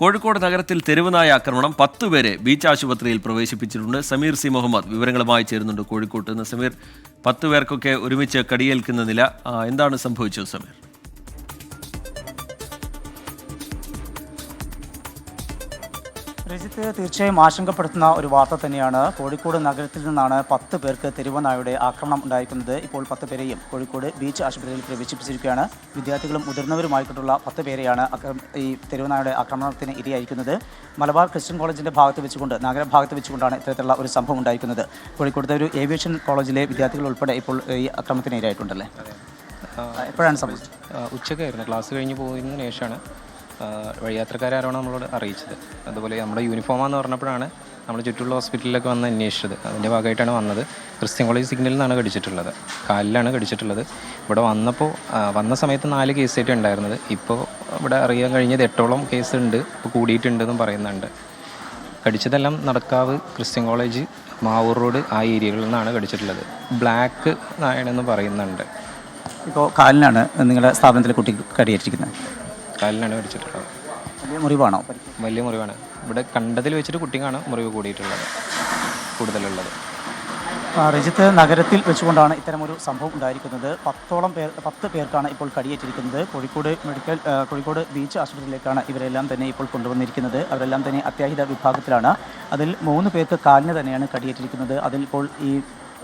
കോഴിക്കോട് നഗരത്തിൽ തെരുവുനായ ആക്രമണം പത്ത് പേരെ ബീച്ച് ആശുപത്രിയിൽ പ്രവേശിപ്പിച്ചിട്ടുണ്ട്. സമീർ സി മുഹമ്മദ് വിവരങ്ങളുമായി ചേരുന്നുണ്ട് കോഴിക്കോട്ട്. നിന്ന് സമീർ പത്ത് പേർക്കൊക്കെ ഒരുമിച്ച് കടിയേൽക്കുന്ന നില എന്താണ് സംഭവിച്ചത് സമീർ? രജിത്ത് തീർച്ചയായും ആശങ്കപ്പെടുത്തുന്ന ഒരു വാർത്ത തന്നെയാണ്. കോഴിക്കോട് നഗരത്തിൽ നിന്നാണ് പത്ത് പേർക്ക് തെരുവനായുടെ ആക്രമണം ഉണ്ടായിരിക്കുന്നത്. ഇപ്പോൾ പത്ത് പേരെയും കോഴിക്കോട് ബീച്ച് ആശുപത്രിയിൽ പ്രവേശിപ്പിച്ചിരിക്കുകയാണ്. വിദ്യാർത്ഥികളും മുതിർന്നവരുമായിട്ടുള്ള പത്ത് പേരെയാണ് ഈ തെരുവനായുടെ ആക്രമണത്തിന് ഇരയായിരിക്കുന്നത്. മലബാർ ക്രിസ്ത്യൻ കോളേജിന്റെ ഭാഗത്ത് വെച്ചുകൊണ്ട് നഗരഭാഗത്ത് വെച്ചുകൊണ്ടാണ് ഇത്തരത്തിലുള്ള ഒരു സംഭവം ഉണ്ടായിരിക്കുന്നത്. കോഴിക്കോടത്തെ ഒരു ഏവിയേഷൻ കോളേജിലെ വിദ്യാർത്ഥികൾ ഉൾപ്പെടെ ഇപ്പോൾ ഈ ആക്രമണത്തിന് ഇരയായിട്ടുണ്ടല്ലേ? എപ്പോഴാണ് സംഭവിച്ചത്? ഉച്ചക്കായിരുന്നു ക്ലാസ് കഴിഞ്ഞ് പോയതിനു ശേഷമാണ് ആ, വഴിയാത്രക്കാരാണ് നമ്മളോട് അറിയിച്ചത്? അതുപോലെ നമ്മുടെ യൂണിഫോമാന്ന് പറഞ്ഞപ്പോഴാണ് നമ്മൾ ചുറ്റുള്ള ഹോസ്പിറ്റലിലൊക്കെ വന്ന് അന്വേഷിച്ചത്. അതിന്റെ ഭാഗമായിട്ടാണ് വന്നത്. ക്രിസ്ത്യൻ കോളേജ് സിഗ്നലിൽ നിന്നാണ് കടിച്ചിട്ടുള്ളത് കാലിലാണ് കടിച്ചിട്ടുള്ളത് ഇവിടെ വന്നപ്പോൾ വന്ന സമയത്ത് നാല് കേസായിട്ട് ഉണ്ടായിരുന്നത്. ഇപ്പോൾ ഇവിടെ അറിയാൻ കഴിഞ്ഞത് എട്ടോളം കേസ് ഉണ്ട് ഇപ്പോൾ കൂടിയിട്ടുണ്ടെന്നും പറയുന്നുണ്ട്. കടിച്ചതെല്ലാം Nadakkavu Christian college Mavoor road ആ ഏരിയകളിൽ നിന്നാണ് കടിച്ചിട്ടുള്ളത് ബ്ലാക്ക് നായണെന്ന് പറയുന്നുണ്ട്. ഇപ്പോൾ കാലിനാണ് നിങ്ങളുടെ സ്ഥാപനത്തിലെ കുട്ടി കടിയേറ്റിരിക്കുന്നത്. കാലിനാണ് പഠിച്ചിട്ടുള്ളത് വലിയ മുറിവാണോ വലിയ മുറിവാണ്. ഇവിടെ കണ്ടതിൽ വെച്ചിട്ട് കുട്ടിക്കാണ് മുറിവ് കൂടിയിട്ടുള്ളത് കൂടുതലുള്ളത്. രജിത്ത് നഗരത്തിൽ വെച്ചുകൊണ്ടാണ് ഇത്തരമൊരു സംഭവം ഉണ്ടായിരിക്കുന്നത്. പത്തോളം പേർ പത്ത് പേർക്കാണ് ഇപ്പോൾ കടിയേറ്റിരിക്കുന്നത്. കോഴിക്കോട് മെഡിക്കൽ കോഴിക്കോട് ബീച്ച് ആശുപത്രിയിലേക്കാണ് ഇവരെല്ലാം തന്നെ ഇപ്പോൾ കൊണ്ടുവന്നിരിക്കുന്നത്. അവരെല്ലാം തന്നെ അത്യാഹിത വിഭാഗത്തിലാണ്. അതിൽ മൂന്ന് പേർക്ക് കാലിന് തന്നെയാണ് കടിയേറ്റിരിക്കുന്നത്. അതിൽ ഇപ്പോൾ ഈ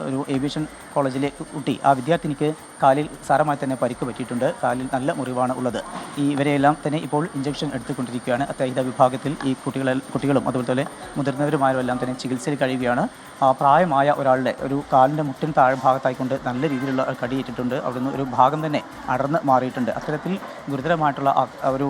ഒരു ഏവിയേഷൻ കോളേജിലെ കുട്ടി ആ വിദ്യാർത്ഥിനിക്ക് കാലിൽ സാരമായി തന്നെ പരിക്ക് പറ്റിയിട്ടുണ്ട്. കാലിൽ നല്ല മുറിവാണ് ഉള്ളത്. ഈ ഇവരെയെല്ലാം തന്നെ ഇപ്പോൾ ഇഞ്ചക്ഷൻ എടുത്തുകൊണ്ടിരിക്കുകയാണ്. അത്യാഹിത വിഭാഗത്തിൽ ഈ കുട്ടികളെ കുട്ടികളും അതുപോലെ തന്നെ മുതിർന്നവരുമായും എല്ലാം തന്നെ ചികിത്സയിൽ കഴിയുകയാണ്. ആ പ്രായമായ ഒരാളുടെ ഒരു കാലിന്റെ മുട്ടിൻ താഴെ ഭാഗത്തായിക്കൊണ്ട് നല്ല രീതിയിലുള്ള കടിയേറ്റിട്ടുണ്ട്. അവിടുന്ന് ഒരു ഭാഗം തന്നെ അടർന്ന് മാറിയിട്ടുണ്ട്. അത്തരത്തിൽ ഗുരുതരമായിട്ടുള്ള ഒരു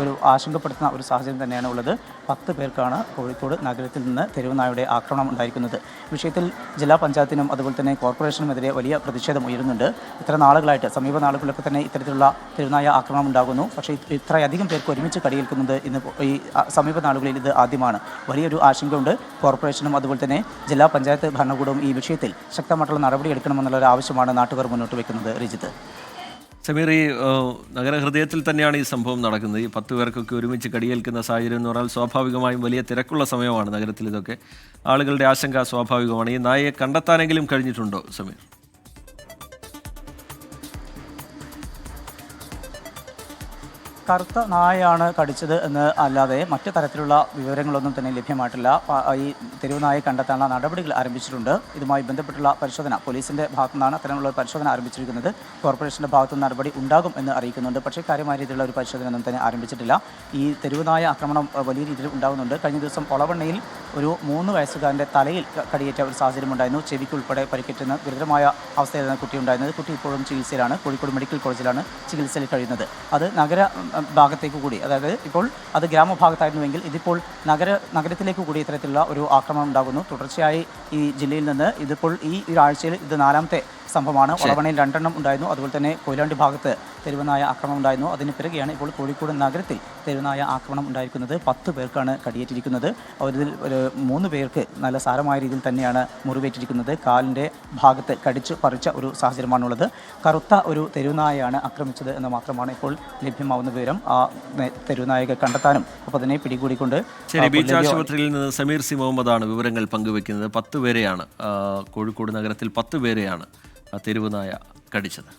ഒരു ആശങ്കപ്പെടുത്തുന്ന ഒരു സാഹചര്യം തന്നെയാണ് ഉള്ളത്. പത്ത് പേർക്കാണ് കോഴിക്കോട് നഗരത്തിൽ നിന്ന് തെരുവുനായുടെ ആക്രമണം ഉണ്ടായിരിക്കുന്നത്. വിഷയത്തിൽ ജില്ലാ പഞ്ചായത്തിനും അതുപോലെ തന്നെ കോർപ്പറേഷനുമെതിരെ വലിയ പ്രതിഷേധം ഉയരുന്നുണ്ട്. ഇത്ര നാളുകളായിട്ട് സമീപ നാളുകളിലൊക്കെ തന്നെ ഇത്തരത്തിലുള്ള തിരുനായ ആക്രമണം ഉണ്ടാകുന്നു. പക്ഷേ ഇത്രയധികം പേർക്ക് ഒരുമിച്ച് കടിയേൽക്കുന്നത് ഇന്ന് ഈ സമീപ നാളുകളിൽ ഇത് ആദ്യമാണ്. വലിയൊരു ആശങ്കയുണ്ട്. കോർപ്പറേഷനും അതുപോലെ തന്നെ ജില്ലാ പഞ്ചായത്ത് ഭരണകൂടവും ഈ വിഷയത്തിൽ ശക്തമായിട്ടുള്ള നടപടി എടുക്കണമെന്നുള്ള ഒരു ആവശ്യമാണ് നാട്ടുകാർ മുന്നോട്ട് വയ്ക്കുന്നത് രജിത്ത് സമീർ ഈ നഗരഹൃദയത്തിൽ തന്നെയാണ് ഈ സംഭവം നടക്കുന്നത്. ഈ പത്ത് പേർക്കൊക്കെ ഒരുമിച്ച് കടിയേൽക്കുന്ന സാഹചര്യം എന്ന് പറഞ്ഞാൽ സ്വാഭാവികമായും വലിയ തിരക്കുള്ള സമയമാണ് നഗരത്തിൽ ഇതൊക്കെ. ആളുകളുടെ ആശങ്ക സ്വാഭാവികമാണ്. ഈ നായയെ കണ്ടെത്താനെങ്കിലും കഴിഞ്ഞിട്ടുണ്ടോ സമീർ? കറുത്ത നായയാണ് കടിച്ചത് എന്ന് അല്ലാതെ മറ്റു തരത്തിലുള്ള വിവരങ്ങളൊന്നും തന്നെ ലഭ്യമായിട്ടില്ല. ഈ തെരുവ് നായയെ കണ്ടെത്താനുള്ള നടപടികൾ ആരംഭിച്ചിട്ടുണ്ട്. ഇതുമായി ബന്ധപ്പെട്ടുള്ള പരിശോധന പോലീസിന്റെ ഭാഗത്തു നിന്നാണ് അത്തരമുള്ള പരിശോധന ആരംഭിച്ചിരിക്കുന്നത്. കോർപ്പറേഷന്റെ ഭാഗത്തു നിന്ന് നടപടി ഉണ്ടാകും എന്ന് അറിയിക്കുന്നുണ്ട്. പക്ഷേ കാര്യമായ രീതിയിലുള്ള ഒരു പരിശോധന ഒന്നും തന്നെ ആരംഭിച്ചിട്ടില്ല. ഈ തെരുവ് നായ ആക്രമണം വലിയ രീതിയിൽ ഉണ്ടാകുന്നുണ്ട്. കഴിഞ്ഞ ദിവസം ഒളവണ്ണയിൽ ഒരു മൂന്ന് വയസ്സുകാരന്റെ തലയിൽ കടിയേറ്റ ഒരു സാഹചര്യം ഉണ്ടായിരുന്നു. ചെവിക്ക് ഉൾപ്പെടെ പരിക്കേറ്റുന്ന ഗുരുതരമായ അവസ്ഥയിലാണ് കുട്ടി ഉണ്ടായിരുന്നത് കുട്ടി ഇപ്പോഴും ചികിത്സയിലാണ്. കോഴിക്കോട് മെഡിക്കൽ കോളേജിലാണ് ചികിത്സയിൽ കഴിയുന്നത്. അത് നഗര ഭാഗത്തേക്ക് കൂടി. അതായത് ഇപ്പോൾ അത് ഗ്രാമഭാഗത്തായിരുന്നുവെങ്കിൽ ഇതിപ്പോൾ നഗര നഗരത്തിലേക്ക് കൂടി ഇത്തരത്തിലുള്ള ഒരു ആക്രമണം ഉണ്ടാകുന്നു. തുടർച്ചയായി ഈ ജില്ലയിൽ നിന്ന് ഇതിപ്പോൾ ഈ ഒരാഴ്ചയിൽ ഇത് നാലാമത്തെ സംഭവമാണ്. ഒളവണയിൽ രണ്ടെണ്ണം ഉണ്ടായിരുന്നു. അതുപോലെ തന്നെ കൊയിലാണ്ടി ഭാഗത്ത് തെരുവനായ ആക്രമണം ഉണ്ടായിരുന്നു. അതിന് പിറകെയാണ് ഇപ്പോൾ കോഴിക്കോട് നഗരത്തിൽ തെരുവനായ ആക്രമണം ഉണ്ടായിരിക്കുന്നത്. പത്ത് പേർക്കാണ് കടിയേറ്റിരിക്കുന്നത്. അവരിൽ ഒരു മൂന്ന് പേർക്ക് നല്ല സാരമായ രീതിയിൽ തന്നെയാണ് മുറിവേറ്റിരിക്കുന്നത്. കാലിന്റെ ഭാഗത്ത് കടിച്ചു പറിച്ച ഒരു സാഹചര്യമാണുള്ളത്. കറുത്ത ഒരു തെരുവനായയാണ് ആക്രമിച്ചത് എന്ന് മാത്രമാണ് ഇപ്പോൾ ലഭ്യമാവുന്ന വിവരം. ആ തെരുവനായക കണ്ടെത്താനും അപ്പോൾ അതിനെ പിടികൂടിക്കൊണ്ട് ശരി ബീച്ച് ആശുപത്രിയിൽ നിന്ന് സമീർ സി മുഹമ്മദാണ് വിവരങ്ങൾ പങ്കുവെക്കുന്നത്. പത്ത് പേരെയാണ്. കോഴിക്കോട് നഗരത്തിൽ പത്ത് പേരെയാണ് തെരുവുനായ കടിച്ചത്.